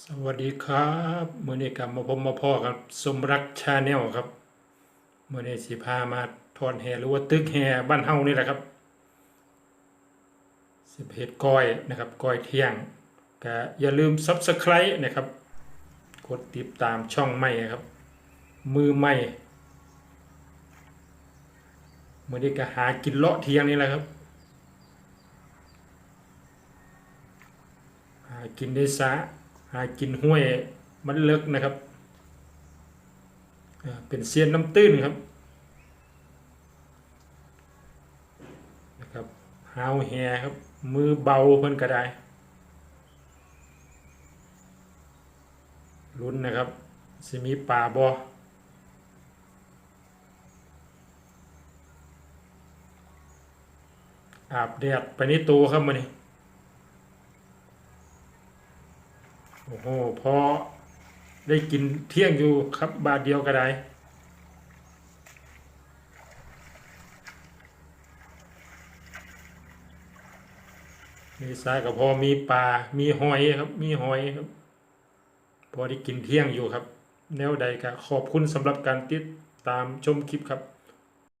สวัสดีครับมื่อนี้กลับมาพบมาพ่อกับ สมรักชาแนลครับมื่อนี้สิพามาทอนแหหรือว่าตึกแหบ้านเฮานี่แหละครับสิบเฮ็ดก้อยนะครับก้อยเที่ยงก็อย่าลืม Subscribe นะครับ กดติดตามช่องใหม่ครับ มือใหม่มื่อนี้ก็หากินเลาะเที่ยงนี่แหละครับหากินได้ซะ หากินห้วยมันเลิกนะครับ เป็นเซียนน้ำตื้นครับนะครับหาวแหครับ มือเบาเพิ่นก็ได้ลุ้นนะครับสิมีป่าบออาบแดดไปนี่ตัวครับมันนี่ โอ้โหพอได้กินเที่ยงอยู่ครับบาทเดียวก็ได้มีสายกับพอมีปลา มีหอยครับ มีหอยครับ พอได้กินเที่ยงอยู่ครับ แนวใดก็ขอบคุณสำหรับการติดตามชมคลิปครับ